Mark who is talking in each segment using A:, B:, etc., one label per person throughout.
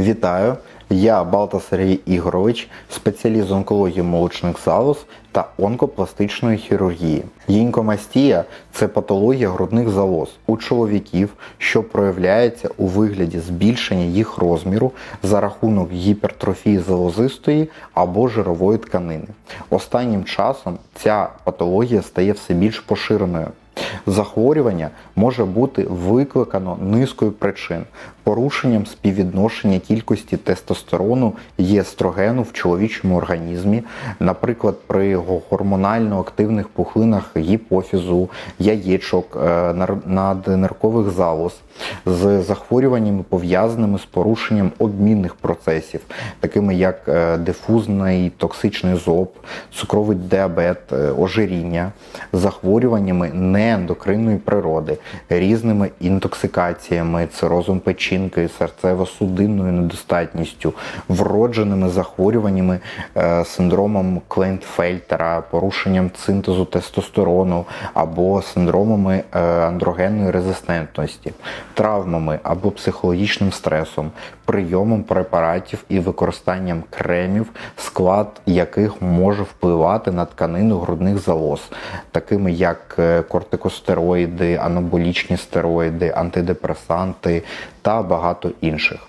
A: Вітаю! Я Балта Сергій Ігорович, спеціаліст з онкології молочних залоз та онкопластичної хірургії. Гінькомастія – це патологія грудних залоз у чоловіків, що проявляється у вигляді збільшення їх розміру за рахунок гіпертрофії залозистої або жирової тканини. Останнім часом ця патологія стає все більш поширеною. Захворювання може бути викликано низкою причин, порушенням співвідношення кількості тестостерону і естрогену в чоловічому організмі, наприклад, при гормонально активних пухлинах гіпофізу, яєчок, е, надниркових залоз, з захворюваннями пов'язаними з порушенням обмінних процесів, такими як е, дифузний токсичний зоб, цукровий діабет, е, ожиріння, захворюваннями неендокринної природи, різними інтоксикаціями, цирозом печінки, серцево-судинною недостатністю, вродженими захворюваннями, е, синдромом Клейнфельтера, порушенням синтезу тестостерону або синдромами е, андрогенної резистентності, травмами або психологічним стресом, прийомом препаратів і використанням кремів, склад яких може впливати на тканину грудних залоз, такими як е, кортикостероїди, анаболічні стероїди, антидепресанти та багато інших.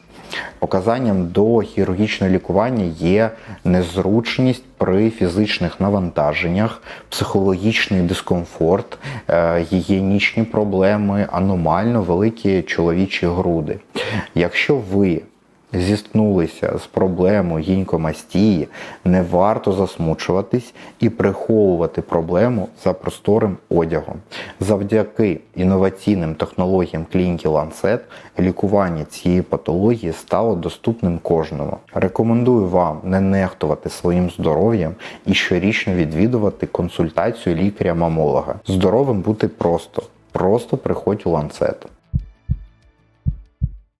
A: Показанням до хірургічного лікування є незручність при фізичних навантаженнях, психологічний дискомфорт, е, гігієнічні проблеми, аномально великі чоловічі груди. Якщо ви зіткнулися з проблемою гінькомастії, не варто засмучуватись і приховувати проблему за просторим одягом. Завдяки інноваційним технологіям клініки Lancet лікування цієї патології стало доступним кожному. Рекомендую вам не нехтувати своїм здоров'ям і щорічно відвідувати консультацію лікаря-мамолога. Здоровим бути просто. Просто приходь у ланцет.